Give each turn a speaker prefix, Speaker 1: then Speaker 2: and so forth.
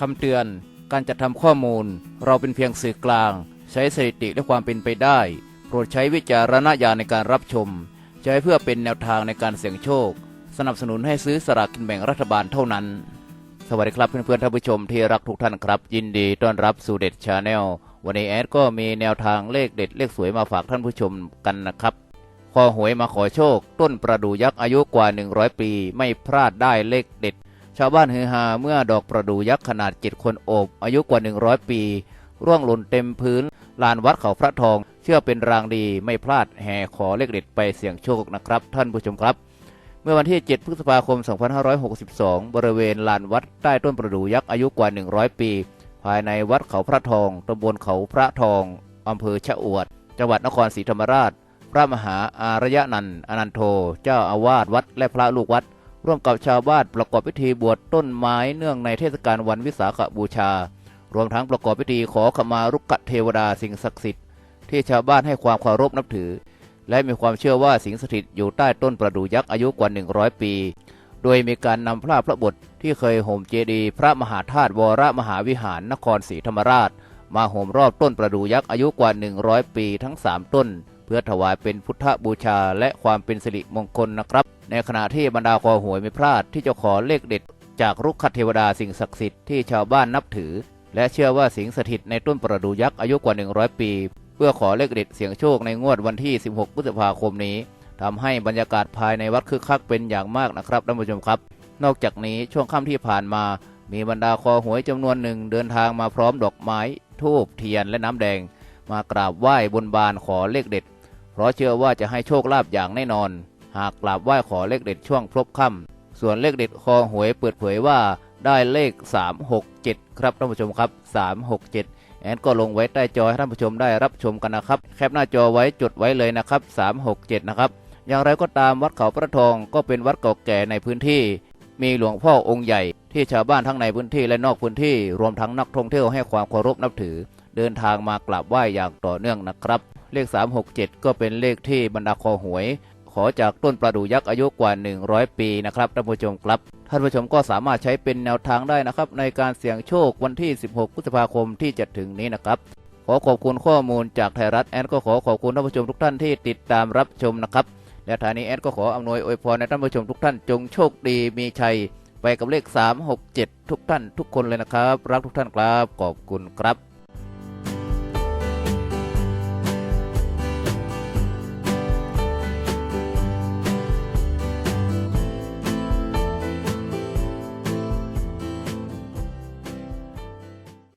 Speaker 1: คำเตือน การจัดทำข้อมูล เราเป็นเพียงสื่อกลาง ใช้สถิติและความเป็นไปได้ โปรดใช้วิจารณญาณในการรับชม ใช้เพื่อเป็นแนวทางในการเสี่ยงโชค สนับสนุนให้ซื้อสลากกินแบ่งรัฐบาลเท่านั้น สวัสดีครับเพื่อนๆท่านผู้ชมที่รักทุกท่านครับ ยินดีต้อนรับสู่เด็ดชาแนลวันนี้แอดก็มีแนวทางเลขเด็ดเลขสวยมาฝากท่านผู้ชมกันนะครับคอหวยมาขอโชค ต้นประดู่ยักษ์อายุกว่า 100 ปี ไม่พลาดได้เลขเด็ด ชาวบ้านฮือฮาเมื่อดอกประดู่ยักษ์ขนาด7คนโอบ อายุกว่า 100 ปี ร่วงหล่นเต็มพื้น ลานวัดเขาพระทอง เชื่อเป็นรางดีไม่พลาดแห่ขอเลขเด็ดไปเสี่ยงโชคนะครับ ท่านผู้ชมครับ เมื่อวันที่ 7 พฤษภาคม 2562 บริเวณลานวัดใต้ต้นประดู่ยักษ์อายุกว่า 100 ปี ภายในวัดเขาพระทองตำบลเขาพระทองอำเภอชะอวด จังหวัดนครศรีธรรมราช พระมหาอารยนันต์อนันโท เจ้าอาวาสวัดและพระลูกวัด ร่วมกับชาวบ้านประกอบพิธีบวชต้นไม้เนื่องในเทศกาลวันวิสาขบูชา รวมทั้งประกอบพิธีขอขมารุกขเทวดาสิ่งศักดิ์สิทธิ์ที่ชาวบ้านให้ความเคารพนับถือ และมีความเชื่อว่าสิงสถิตอยู่ใต้ต้นประดู่ยักษ์อายุกว่า 100 ปี โดยมีการนำพระพระบทที่เคยห่มเจดีย์พระมหาธาตุวรมหาวิหารนครศรีธรรมราช มาห่มรอบต้นประดู่ยักษ์อายุกว่า 100 ปีทั้ง 3 ต้น เพื่อถวายเป็นพุทธบูชาและความเป็นสิริมงคลนะครับ ในขณะที่บรรดาคอหวยไม่พลาดที่จะขอเลขเด็ด จากรุกขเทวดาสิ่งศักดิ์สิทธิ์ที่ชาวบ้านนับถือ และเชื่อว่าสิงสถิตในต้นประดู่ยักษ์อายุกว่า 100 ปี เพื่อขอเลขเด็ดเสียงโชคในงวดวันที่ 16 พฤษภาคมนี้ทำให้บรรยากาศภายในวัดคึกคักเป็นอย่างมากนะครับท่านผู้ชมครับ นอกจากนี้ช่วงค่ำที่ผ่านมา มีบรรดาคอหวยจำนวนหนึ่งเดินทางมาพร้อมดอกไม้ทูบเทียนและน้ำแดง มากราบไหว้บนบานขอเลขเด็ด เพราะเชื่อว่าจะให้โชคลาภอย่างแน่นอน หากกราบไหว้ขอเลขเด็ดช่วงพลบค่ำส่วนเลขเด็ดคอหวยเปิดเผยว่าได้เลข 367 ครับท่านผู้ชมครับ 367 แอนก็ลงไว้ใต้จอให้ท่านผู้ชมได้รับชมกันนะครับ แคปหน้าจอไว้จดไว้เลยนะครับ 367 นะครับ อย่างไรก็ตามวัดเขาพระทองก็เป็นวัดเก่าแก่ในพื้นที่ มีหลวงพ่อองค์ใหญ่ที่ชาวบ้านทั้งในพื้นที่และนอกพื้นที่ รวมทั้งนักท่องเที่ยวให้ความเคารพนับถือ เดินทางมากราบไหว้อย่างต่อเนื่องนะครับ เลข 367 ก็เป็นเลขที่บรรดาคอหวย ขอจากต้นประดู่ยักษ์อายุกว่า 100 ปีนะครับท่านผู้ชมครับ ท่านผู้ชมก็สามารถใช้เป็นแนวทางได้นะครับ ในการเสี่ยงโชควันที่ 16 พฤษภาคมที่จะถึงนี้นะครับ ขอขอบคุณข้อมูลจากไทยรัฐแอนก็ขอขอบคุณท่านผู้ชมทุกท่านที่ติดตามรับชมนะครับและทางนี้แอดก็ขออำนวยอวยพรในท่านผู้ชมทุกท่านจงโชคดีมีชัยไปกับเลข 3 6 7 ทุกท่านทุกคนเลยนะครับ รักทุกท่านครับขอบคุณครับ